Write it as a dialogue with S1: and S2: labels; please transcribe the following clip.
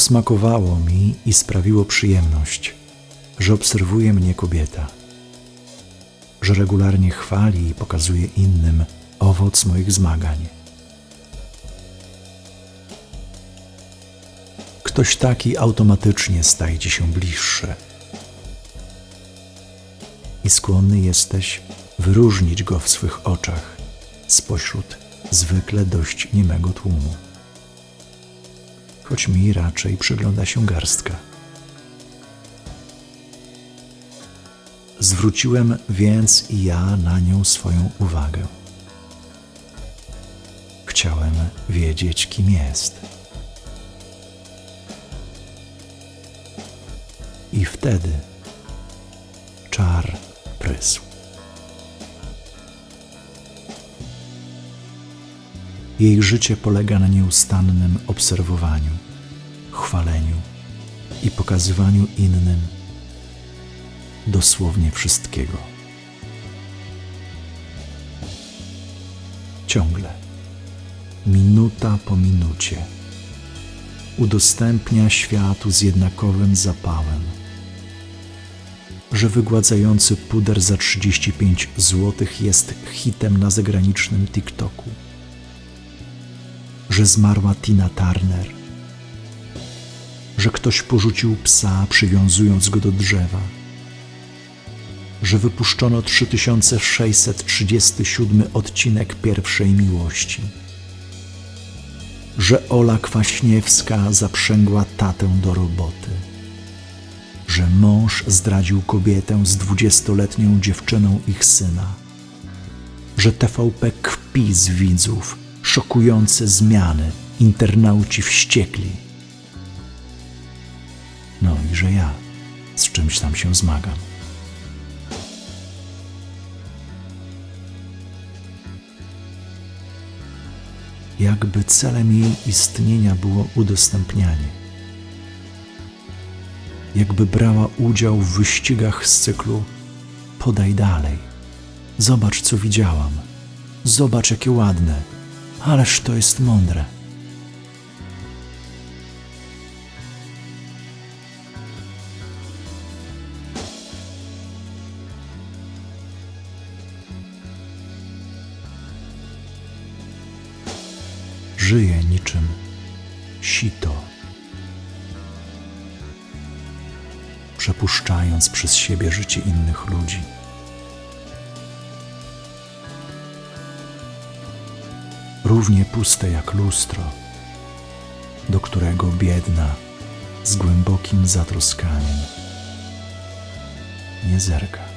S1: Posmakowało mi i sprawiło przyjemność, że obserwuje mnie kobieta, że regularnie chwali i pokazuje innym owoc moich zmagań. Ktoś taki automatycznie staje ci się bliższy i skłonny jesteś wyróżnić go w swych oczach spośród zwykle dość niemego tłumu. Choć mi raczej przygląda się garstka. Zwróciłem więc i ja na nią swoją uwagę. Chciałem wiedzieć, kim jest. I wtedy czar prysł. Jej życie polega na nieustannym obserwowaniu, chwaleniu i pokazywaniu innym dosłownie wszystkiego. Ciągle, minuta po minucie, udostępnia światu z jednakowym zapałem, że wygładzający puder za 35 zł jest hitem na zagranicznym TikToku że zmarła Tina Turner, że ktoś porzucił psa, przywiązując go do drzewa, że wypuszczono 3637 odcinek pierwszej miłości, że Ola Kwaśniewska zaprzęgła tatę do roboty, że mąż zdradził kobietę z dwudziestoletnią dziewczyną ich syna, że TVP kpi z widzów, szokujące zmiany, internauci wściekli. No i że ja z czymś tam się zmagam. Jakby celem jej istnienia było udostępnianie. Jakby brała udział w wyścigach z cyklu Podaj dalej. Zobacz, co widziałam. Zobacz, jakie ładne Ależ to jest mądre. Żyje niczym sito, przepuszczając przez siebie życie innych ludzi. równie puste jak lustro, do którego biedna z głębokim zatroskaniem nie zerka.